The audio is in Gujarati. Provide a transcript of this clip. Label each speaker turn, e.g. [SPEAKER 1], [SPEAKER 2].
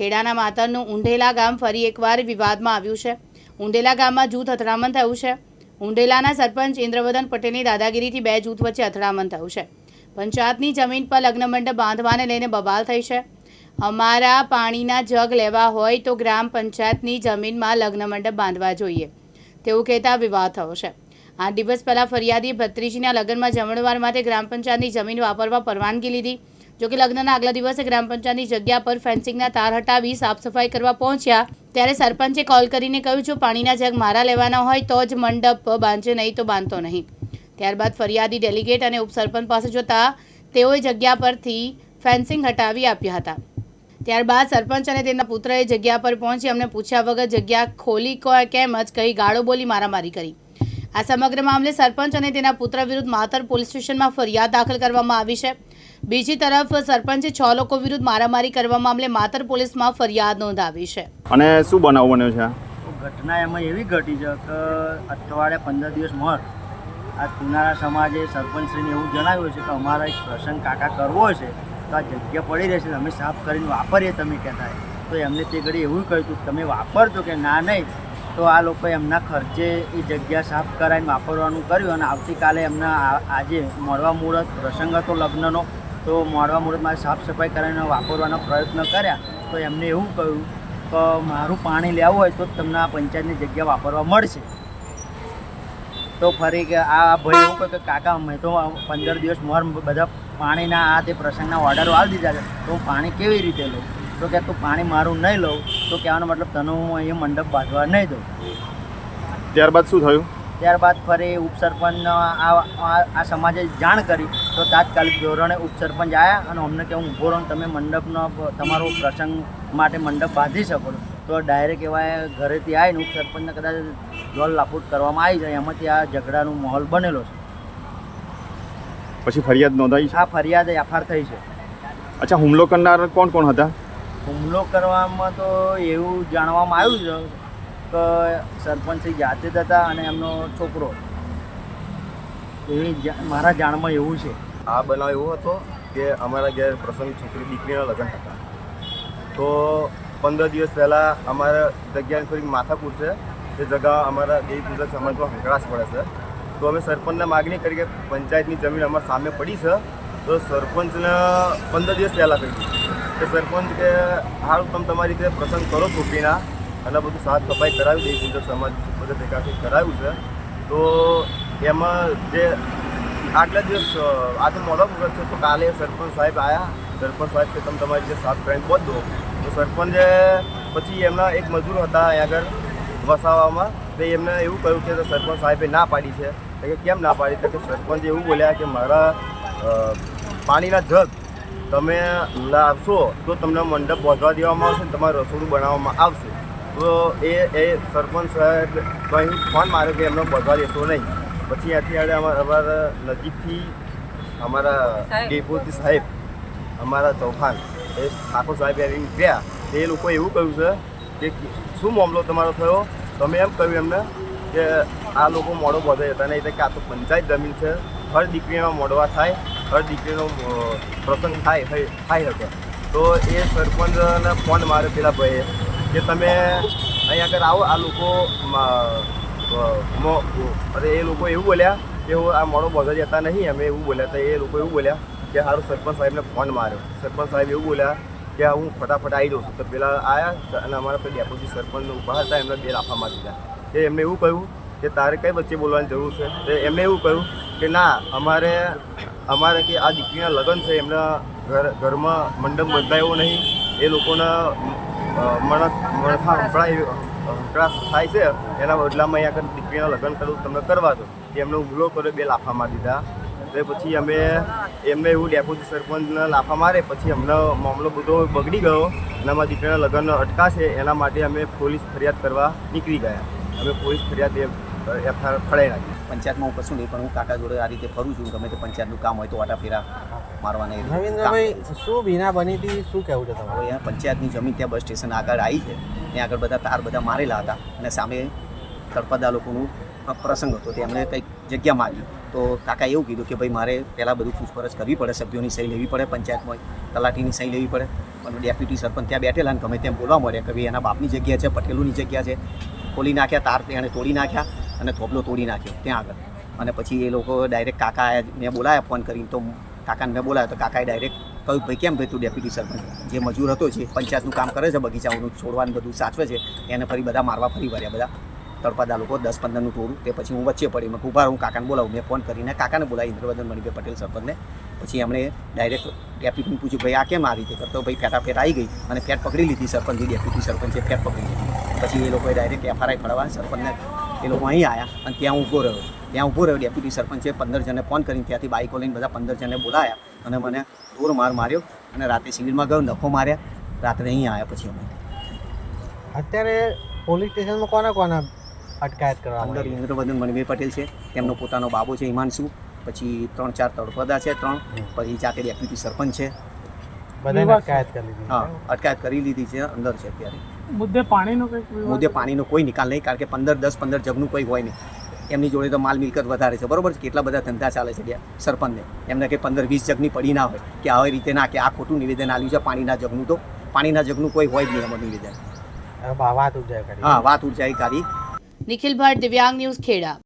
[SPEAKER 1] ખેડાના માતરનું ઊંઢેલા ગામ ફરી એકવાર વિવાદમાં આવ્યું છે. ઊંઢેલા ગામમાં જૂથ અથડામણ થયું છે. ઊંઢેલાના સરપંચ ઇન્દ્રવદન પટેલની દાદાગીરીથી બે જૂથ વચ્ચે અથડામણ થયું છે. પંચાયતની જમીન પર લગ્ન મંડપ બાંધવાને લઈને બબાલ થઈ છે. અમારા પાણીના જગ લેવા હોય તો ગ્રામ પંચાયતની જમીનમાં લગ્ન મંડપ બાંધવા જોઈએ. તેવું કહેતા વિવાદ થયો છે. આઠ દિવસ પહેલાં ફરિયાદી ભત્રીજીના લગ્નમાં જમણવાર માટે ગ્રામ પંચાયતની જમીન વાપરવા પરવાનગી લીધી. જોકે લગ્નના આગલા દિવસે ગ્રામ પંચાયતની જગ્યા પર ફેન્સિંગના તાર હટાવી સાફ સફાઈ કરવા પહોંચ્યા. ત્યારે સરપંચે કોલ કરીને કહ્યું, જો પાણીના જગ મારા લેવાના હોય તો જ મંડપ બાંધજો, નહીં તો બાંધતો નહીં. ત્યારબાદ ફરિયાદી ડેલિગેટ અને ઉપસરપંચ પાસે જોતા તેઓએ જગ્યા પરથી ફેન્સિંગ હટાવી આપ્યા હતા. ત્યારબાદ સરપંચ અને તેના પુત્રએ જગ્યા પર પહોંચી અમને પૂછ્યા વગર જગ્યા ખોલી કોઈ કેમ? જ કહી ગાળો બોલી મારામારી કરી. આ સમગ્ર મામલે સરપંચ અને તેના પુત્ર વિરુદ્ધ માતર પોલીસ સ્ટેશનમાં ફરિયાદ દાખલ કરવામાં આવી છે. બીજી તરફ સરપંચે છ લોકો વિરુદ્ધ મારામારી કરવા મામલે માતર પોલીસમાં ફરિયાદ નોંધાવી છે.
[SPEAKER 2] અને શું બનાવ બન્યો છે
[SPEAKER 3] ઘટના એમાં એવી ઘટી છે કે અઠવાડિયા પંદર દિવસ મોર આ કુનારા સમાજે સરપંચશ્રીને એવું જણાવ્યું છે કે અમારા એક પ્રસંગ કાકા કરવો છે તો આ જગ્યા પડી રહેશે અમે સાફ કરીને વાપરીએ તમે કહેતા તો એમને તે ઘડી એવું કહ્યું હતું કે તમે વાપરજો કે ના નહીં. તો આ લોકો એમના ખર્ચે એ જગ્યા સાફ કરાવીને વાપરવાનું કર્યું અને આવતીકાલે એમના આજે મળવા મુહૂર્ત પ્રસંગ હતો લગ્નનો. તો મોડવા મુહૂર્તમાં સાફ સફાઈ કરીને વાપરવાનો પ્રયત્ન કર્યા. તો એમને એવું કહ્યું કે મારું પાણી લેવું હોય તો તમને આ પંચાયતની જગ્યા વાપરવા મળશે. તો ફરી કે આ ભાઈ એવું કહે કે કાકા મેં તો પંદર દિવસ મોર બધા પાણીના આ તે પ્રસંગના ઓર્ડરો આવી દીધા છે. તો હું પાણી કેવી રીતે લઉં? તો કે તું પાણી મારું નહીં લઉં. તો કહેવાનો મતલબ તને હું અહીંયા મંડપ બાંધવા નહીં દઉં.
[SPEAKER 2] ત્યારબાદ શું થયું?
[SPEAKER 3] ત્યારબાદ ફરી ઉપસરપંચ આ સમાજે જાણ કરી. તો તાત્કાલિક ધોરણે ઉપસરપંચ આવ્યા અને અમને કે હું ઊભો રહું તમે મંડપનો તમારો પ્રસંગ માટે મંડપ બાંધી શકો તો ડાયરેક્ટ એવા ઘરેથી આવીને ઉપસરપંચને કદાચ જોલ લાપૂટ કરવામાં આવી જાય એમાંથી આ ઝઘડાનો માહોલ બનેલો છે.
[SPEAKER 2] પછી ફરિયાદ નોંધાઈ છે?
[SPEAKER 3] આ ફરિયાદ એફઆર થઈ છે.
[SPEAKER 2] અચ્છા હુમલો કરનાર કોણ કોણ હતા?
[SPEAKER 3] હુમલો કરવામાં તો એવું જાણવામાં આવ્યું છે કે સરપંચ જાતે જ હતા અને એમનો છોકરો. એવી મારા જાણમાં એવું છે.
[SPEAKER 4] આ બનાવ એવો હતો કે અમારા ઘેર પ્રસંગ છોકરી દીકરીના લગ્ન હતા. તો પંદર દિવસ પહેલાં અમારા જગ્યાની થોડીક માથાકૂટ છે. તે જગા અમારા દેવી પૂજક સમાજમાં હંકળાશ પડે છે. તો અમે સરપંચને માગણી કરી કે પંચાયતની જમીન અમારા સામે પડી છે. તો સરપંચને પંદર દિવસ પહેલાં કહી કે સરપંચ કે હાલ તમે તમારી રીતે પ્રસંગ કરો છોકરીના અને બધું સાફ સફાઈ કરાવી દેવી પૂજક સમાજ બધા ભેગાથી કરાવ્યું છે. તો એમાં જે આગલા દિવસ આજે મોડો મુહૂર્ત છે, તો કાલે સરપંચ સાહેબ આવ્યા સરપંચ સાહેબ કે, તમે તમારી જે સાફ ફ્રેન્ડ પહોંચ તો સરપંચે પછી એમના એક મજૂર હતા અહીંયા આગળ વસાવામાં તો એમને એવું કહ્યું કે સરપંચ સાહેબે ના પાડી છે. કે, કેમ ના પાડી? તો કે, સરપંચ એવું બોલ્યા કે, મારા પાણીના જગ તમે લાવશો, તો તમને મંડપ પહોંચવા દેવામાં આવશે ને તમારું રસોડું બનાવવામાં આવશે. તો એ એ સરપંચ સાહેબ કંઈ ફોન માર્યો કે, એમને પહોંચવા દેશો નહીં. પછી ત્યાંથી અમારા અમારા નજીકથી અમારા ડેપોથી સાહેબ અમારા ચૌહાણ એ ઠાકોર સાહેબ આવી ગયા તે લોકો એવું કહ્યું છે કે શું મામલો તમારો થયો? તમે એમ કહ્યું એમને કે આ લોકો મોડો બધે હતા નહીં એટલે કે આ તો પંચાયત જમીન છે. હર દીકરીનો મોડવા થાય હર દીકરીનો પ્રસંગ થાય થાય હતો શકે. તો એ સરપંચને ફોન માર્યો પેલા ભાઈએ કે તમે અહીં આગળ આવો આ લોકો અરે એ લોકો એવું બોલ્યા કે આ મોડો બધા જતા નહીં, અમે એવું બોલ્યા હતા એ લોકો એવું બોલ્યા કે સારું સરપંચ સાહેબને ફોન માર્યો. સરપંચ સાહેબ એવું બોલ્યા કે હું ફટાફટ આવી જઉં છું. તો પેલા આવ્યા અને અમારા પેલા ડેપોજી સરપંચ ઊભા હતા, એમને બે લાફા મારી દીધા. કે એમને એવું કહ્યું કે તારે કઈ વચ્ચે બોલવાની જરૂર છે? તો એમને એવું કહ્યું કે ના, અમારે અમારે કે આ દીકરીના લગ્ન છે, એમના ઘર, ઘરમાં મંડપ બંધાયો નહીં. એ લોકોના મણ મણખા સંભળાય હંકડાશ થાય છે. એના બદલામાં અહીંયા આગળ દીકરીના લગ્ન કરું, તમને કરવા દો એમનો હુમલો કર્યો, બે લાફા મારી દીધા. એટલે પછી અમે, એમને એવું ડેપોજી સરપંચને લાફા મારે, પછી અમને મામલો બધો બગડી ગયો. અને અમારા દીકરીના લગ્ન અટકાશે, એના માટે અમે પોલીસ ફરિયાદ કરવા નીકળી ગયા. અમે પોલીસ ફરિયાદ એફઆઈઆર ફળાઈ નાખી.
[SPEAKER 5] પંચાયતમાં હું કશું નહીં પણ હું કાકા જોડે આ રીતે ફરું છું ગમે તે પંચાયતનું કામ હોય તો વાટા ફેરા મારવાના
[SPEAKER 6] રવિન્દ્રભાઈ શું વિના બની હતી? શું કહેવું છે તમારે?
[SPEAKER 5] અહીંયા પંચાયતની જમીન ત્યાં બસ સ્ટેશન આગળ આવી છે ત્યાં આગળ બધા તાર બધા મારેલા હતા અને સામે તળપદા લોકોનું પ્રસંગ હતો તેમણે કંઈક જગ્યા માગી તો કાકા એવું કીધું કે ભાઈ મારે પહેલાં બધું પૂછપરછ કરવી પડે સભ્યોની સહી લેવી પડે પંચાયતમાં તલાટીની સહી લેવી પડે ડેપ્યુટી સરપંચ ત્યાં બેઠેલા ને ગમે તેમ બોલવા મળ્યા કે ભાઈ એના બાપની જગ્યા છે પટેલોની જગ્યા છે ખોલી નાખ્યા તાર તેણે તોડી નાખ્યા અને થોપલો તોડી નાખ્યો, ત્યાં આગળ. અને પછી એ લોકો ડાયરેક્ટ કાકા મેં બોલાયા ફોન કરીને તો કાકાને મેં બોલાવ્યો, તો કાકાએ ડાયરેક્ટ કહ્યું, ભાઈ, કેમ ભાઈ તું ડેપ્યુટી સરપંચ? જે મજૂર હતો છે, પંચાયતનું કામ કરે છે, બગીચાઓનું છોડવાનું બધું સાચવે છે, એને ફરી બધા મારવા ફરી વળ્યા, બધા તળપાદા લોકો, દસ પંદરનું તોડું, તે પછી હું વચ્ચે પડી, મેં ઊભા હું કાકાને બોલાવું. મેં ફોન કરીને કાકાને બોલાવી ઇન્દ્રવર્ધન મણિભાઈ પટેલ સરપંચને. પછી એમણે ડાયરેક્ટ ડેપ્યુટીને પૂછ્યું, ભાઈ, આ કેમ આવી રીતે કરતો? ભાઈ ફેટા ફેટ આવી ગઈ અને ફેટ પકડી લીધી સરપંચની ડેપ્યુટી સરપંચે ફેટ પકડી લીધી. પછી એ લોકોએ ડાયરેક્ટ એફઆરઆઈ ફળવા સરપંચને એ લોકો અહીં આવ્યા અને ત્યાં ઊભો રહ્યો. ત્યાં ઊભો રહ્યો ડેપ્યુટી સરપંચે પંદર જણને ફોન કરીને ત્યાંથી બાઇકો લઈને બધા પંદર જણને બોલાયા અને મને દૂર માર માર્યો અને રાતે સિવિલમાં ગયો નખો માર્યા. રાત્રે અહીં આવ્યા પછી અમે.
[SPEAKER 6] અત્યારે પોલીસ સ્ટેશનમાં કોના કોના અટકાયત કરવા
[SPEAKER 5] અંદર
[SPEAKER 6] આવી?
[SPEAKER 5] ઇન્દ્રવર્ધન મણિભાઈ પટેલ છે તેમનો પોતાનો બાબો છે હિમાંશુ. પછી ત્રણ ચાર તળપદા છે ત્રણ. પછી જાતે ડેપ્યુટી સરપંચ છે.
[SPEAKER 6] બધાને અટકાયત કરી લીધી
[SPEAKER 5] હા અટકાયત કરી લીધી છે અંદર છે અત્યારે.
[SPEAKER 7] મુદ્દે પાણીનો કંઈક
[SPEAKER 5] મુદ્દે પાણીનો કોઈ નિકાલ નહીં કારણ કે પંદર દસ પંદર જગનું કોઈ હોય નહીં. એમની જોડે તો માલ મિલકત વધારે છે બરોબર છે? કેટલા બધા ધંધા ચાલે છે ત્યાં સરપંચને? એમને કે પંદર વીસ જગની પડી ના હોય કે આવી રીતે ના કે આ ખોટું નિવેદન આવ્યું છે પાણીના જગનું તો? પાણીના જગનું કોઈ હોય જ નહીં એમાં નિવેદન.
[SPEAKER 6] વાત
[SPEAKER 5] હા વાત ઉર્જાઈ કાઢી
[SPEAKER 1] નિખિલ ભટ્ટ દિવ્યાંગ ન્યૂઝ ખેડા.